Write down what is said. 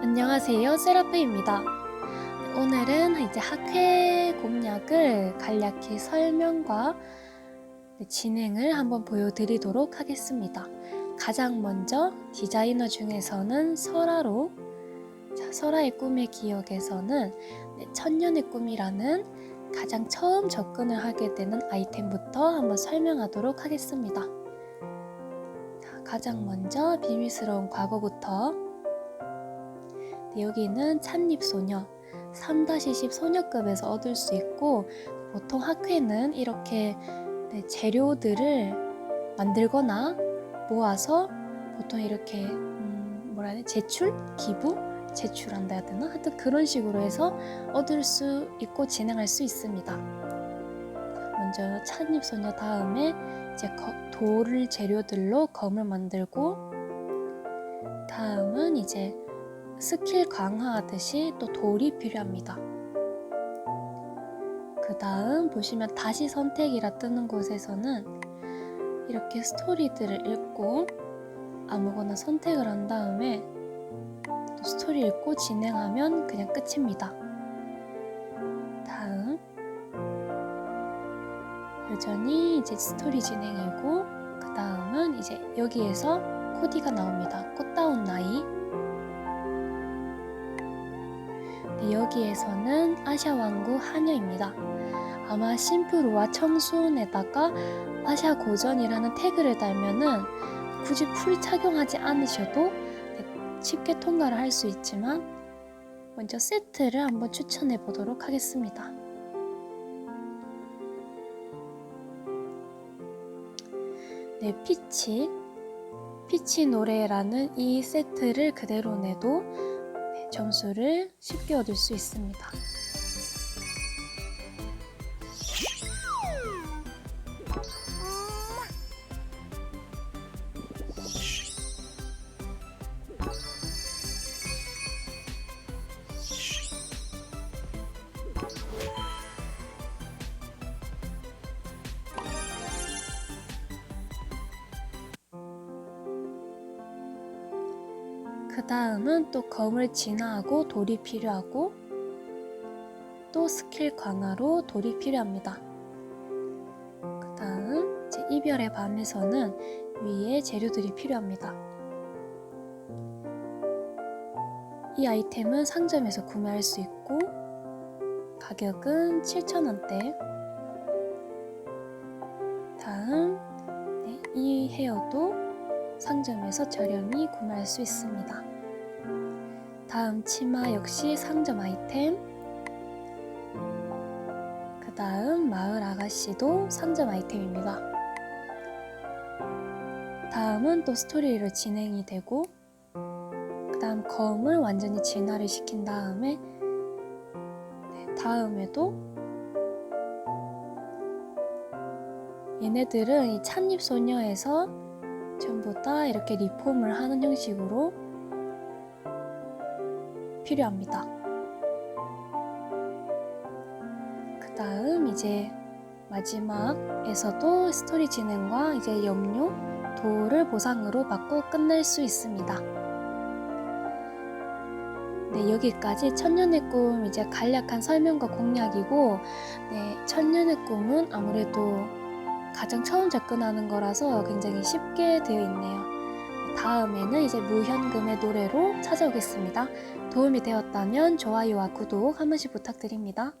안녕하세요. 세라프입니다. 오늘은 이제 학회 공략을 간략히 설명과 진행을 한번 보여드리도록 하겠습니다. 가장 먼저 디자이너 중에서는 설아로 자, 설아의 꿈의 기억에서는 네, 천년의 꿈이라는 가장 처음 접근을 하게 되는 아이템부터 한번 설명하도록 하겠습니다. 자, 가장 먼저 비밀스러운 과거부터 네, 여기는 찻잎소녀 3-10 소녀급에서 얻을 수 있고 보통 학회는 이렇게 네, 재료들을 만들거나 모아서 보통 이렇게 음, 뭐라 해야 돼? 제출? 기부? 제출한다 해야 되나? 하여튼 그런 식으로 해서 얻을 수 있고 진행할 수 있습니다. 먼저 찻잎 소녀 다음에 이제 거, 돌을 재료들로 검을 만들고 다음은 이제 스킬 강화하듯이 또 돌이 필요합니다. 그 다음 보시면 다시 선택이라 뜨는 곳에서는 이렇게 스토리들을 읽고 아무거나 선택을 한 다음에 또 스토리 읽고 진행하면 그냥 끝입니다. 다음 여전히 이제 스토리 진행이고 그 다음은 이제 여기에서 코디가 나옵니다. 꽃다운 나이 여기에서는 아샤 왕국 하녀입니다. 아마 심프루와 청순에다가 아샤 고전이라는 태그를 달면은 굳이 풀 착용하지 않으셔도 네, 쉽게 통과를 할 수 있지만 먼저 세트를 한번 추천해 보도록 하겠습니다. 네, 피치. 피치 노래라는 이 세트를 그대로 내도 네, 점수를 쉽게 얻을 수 있습니다. 그 다음은 또 검을 진화하고 돌이 필요하고 또 스킬 강화로 돌이 필요합니다. 그 다음 이제 이별의 밤에서는 위에 재료들이 필요합니다. 이 아이템은 상점에서 구매할 수 있고 가격은 7,000원대. 다음 네, 이 헤어도 상점에서 저렴히 구매할 수 있습니다. 다음 치마 역시 상점 아이템. 그 다음 마을 아가씨도 상점 아이템입니다. 다음은 또 스토리로 진행이 되고, 그 다음 검을 완전히 진화를 시킨 다음에, 네, 다음에도 얘네들은 이 찻잎 소녀에서 전부 다 이렇게 리폼을 하는 형식으로 필요합니다. 그 다음 이제 마지막에서도 스토리 진행과 이제 염료, 돌을 보상으로 받고 끝낼 수 있습니다. 네, 여기까지 천년의 꿈 이제 간략한 설명과 공략이고, 네, 천년의 꿈은 아무래도 가장 처음 접근하는 거라서 굉장히 쉽게 되어 있네요. 다음에는 이제 무현금의 노래로 찾아오겠습니다. 도움이 되었다면 좋아요와 구독 한 번씩 부탁드립니다.